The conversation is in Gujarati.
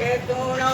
કે તુણો